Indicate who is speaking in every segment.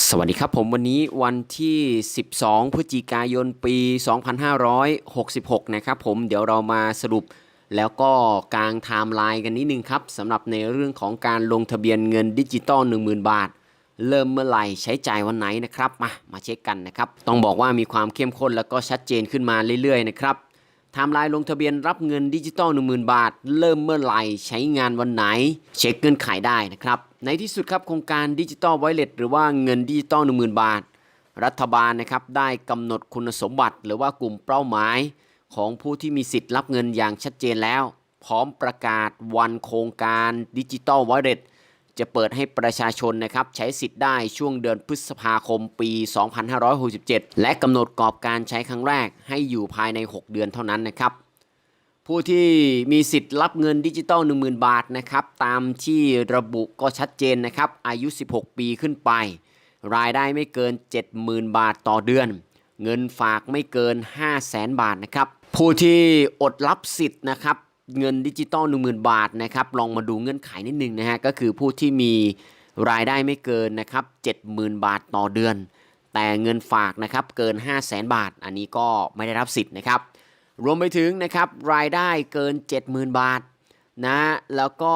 Speaker 1: สวัสดีครับผมวันนี้วันที่ 12 พฤศจิกายนปี 2566 นะครับผมเดี๋ยวเรามาสรุปแล้วก็กลางไทม์ไลน์กันนิดนึงครับสำหรับในเรื่องของการลงทะเบียนเงินดิจิตอล10,000 บาท เริ่มเมื่อไหร่ใช้จ่ายวันไหนนะครับมามาเช็คกันนะครับ ต้องบอกว่ามีความเข้มข้นแล้วก็ชัดเจนขึ้นมาเรื่อยๆนะครับไทม์ไลน์ลงทะเบียนรับเงินดิจิตอล10,000 บาท เริ่มเมื่อไหร่ใช้งานวันไหน เช็คเงื่อนไขได้นะครับ ในที่สุดครับโครงการดิจิตอลไวเลตหรือว่าเงินดิจิตอล10,000 บาท รัฐบาลนะครับได้กำหนดคุณสมบัติ หรือว่ากลุ่มเป้าหมาย ของผู้ที่มีสิทธิ์รับเงินอย่างชัดเจนแล้ว พร้อมประกาศวันโครงการดิจิตอลไวเลตจะเปิดให้ประชาชนนะครับใช้สิทธิ์ได้ช่วงเดือนพฤษภาคมปี 2567 และกำหนดกรอบการใช้ครั้งแรกให้อยู่ภายใน 6 เดือนเท่านั้นนะครับ ผู้ที่มีสิทธิ์รับเงินดิจิตอล10,000 บาทนะครับตามที่ระบุก็ชัดเจนนะครับอายุ 16 ปีขึ้นไป รายได้ไม่เกิน 70,000 บาทต่อเดือน เงินฝากไม่เกิน 500,000บาทนะครับผู้ที่อดรับสิทธิ์นะครับเงินดิจิตอล10,000 บาทนะครับลองมาดูเงื่อนไขนิดนึงนะฮะก็คือผู้ที่มีรายได้ไม่เกินนะครับ70,000 บาทต่อเดือน แต่เงินฝากนะครับเกิน 500,000บาท อันนี้ก็ไม่ได้รับสิทธิ์นะครับ รวมไปถึงนะครับรายได้เกิน 70,000 บาทนะแล้วก็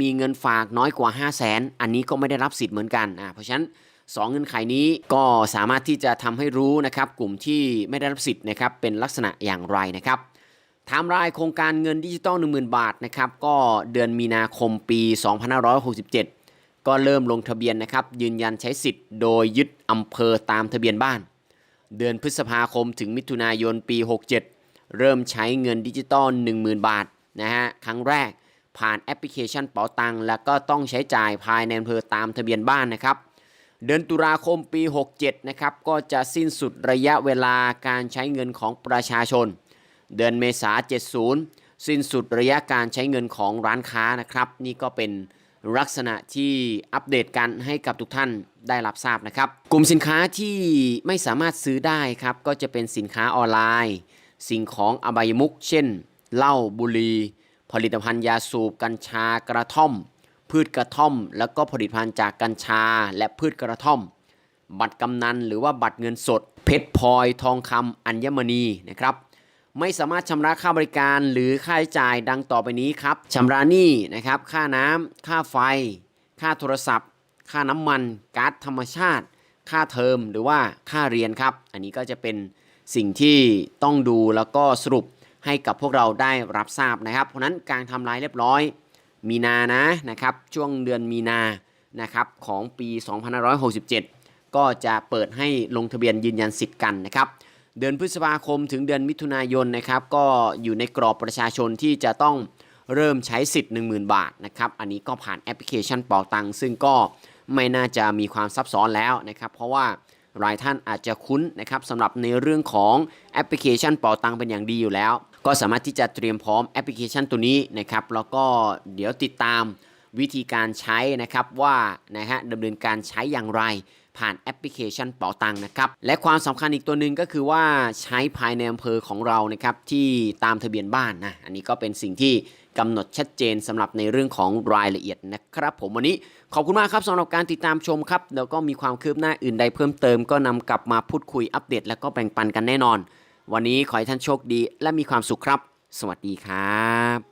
Speaker 1: มีเงินฝากน้อยกว่า 5 0 0 0 0นอันนี้ก็ไม่ได้รับสิทธิ์เหมือนกันอ่าเพราะฉะนั้น 2 เงื่อนไขนี้ก็สามารถที่จะทำให้รู้นะครับกลุ่มที่ไม่ได้รับสิทธิ์นะครับเป็นลักษณะอย่างไรนะครับไทม์ไลน์โครงการเงินดิจิตอล10,000 บาทนะครับก็เดือนมีนาคมปี 2567 ก็เริ่มลงทะเบียนนะครับยืนยันใช้สิทธิ์โดยยึดอำเภอตามทะเบียนบ้าน เดือนพฤษภาคมถึงมิถุนายนปี 67 เริ่มใช้เงินดิจิตอล10,000 บาทนะฮะครั้งแรกผ่านแอปพลิเคชันเป๋าตังแล้วก็ต้องใช้จ่ายภายในอำเภอตามทะเบียนบ้านนะครับ เดือนตุลาคมปี 67 นะครับก็จะสิ้นสุดระยะเวลาการใช้เงินของประชาชน เดือนเมษา70 สิ้นสุดระยะการใช้เงินของร้านค้านะครับ นี่ก็เป็นลักษณะที่อัปเดตกันให้กับทุกท่านได้รับทราบนะครับ กลุ่มสินค้าที่ไม่สามารถซื้อได้ครับก็จะเป็นสินค้าออนไลน์ สิ่งของอบายมุกเช่นเหล้าบุหรี่ผลิตภัณฑ์ยาสูบกัญชากระท่อม พืชกระท่อม แล้วก็ผลิตภัณฑ์จากกัญชาและพืชกระท่อม บัตรกำนันหรือว่าบัตรเงินสด เพชรพลอยทองคำอัญมณีนะครับไม่สามารถชำระค่าบริการหรือค่าใช้จ่ายดังต่อไปนี้ครับชำระหนี้นะครับ ค่าน้ำค่าไฟ ค่าโทรศัพท์ ค่าน้ำมันก๊าซธรรมชาติ ค่าเทอมหรือว่าค่าเรียนครับ อันนี้ก็จะเป็น สิ่งที่ต้องดูแล้วก็สรุปให้กับพวกเราได้รับทราบนะครับ เพราะนั้นการทำลายเรียบร้อย มีนานะนะครับช่วงเดือนมีนานะครับของปี 2567 ก็จะเปิดให้ลงทะเบียนยืนยันสิทธิ์กันนะครับ เดือนพฤษภาคมถึงเดือนมิถุนายนนะครับก็อยู่ในกรอบประชาชนที่จะต้องเริ่มใช้สิทธิ์ 10,000 บาทนะครับ อันนี้ก็ผ่านแอปพลิเคชันเป๋าตังซึ่งก็ไม่น่าจะมีความซับซ้อนแล้วนะครับ เพราะว่า หลายท่านอาจจะคุ้นนะครับสำหรับในเรื่องของแอปพลิเคชันเป๋าตังเป็นอย่างดีอยู่แล้ว ก็สามารถที่จะเตรียมพร้อมแอปพลิเคชันตัวนี้นะครับแล้วก็เดี๋ยวติดตามวิธีการใช้นะครับว่านะฮะดำเนินการใช้อย่างไรผ่านแอปพลิเคชันเป๋าตังนะครับ และความสำคัญอีกตัวหนึ่งก็คือว่าใช้ภายในอำเภอของเรานะครับที่ตามทะเบียนบ้านนะ อันนี้ก็เป็นสิ่งที่ กำหนดชัดเจนสำหรับในเรื่องของรายละเอียดนะครับผมวันนี้ขอบคุณมากครับสำหรับการติดตามชมครับแล้วก็มีความคืบหน้าอื่นใดเพิ่มเติมก็นำกลับมาพูดคุยอัปเดต และก็แบ่งปันกันแน่นอน วันนี้ขอให้ท่านโชคดี และมีความสุขครับ สวัสดีครับ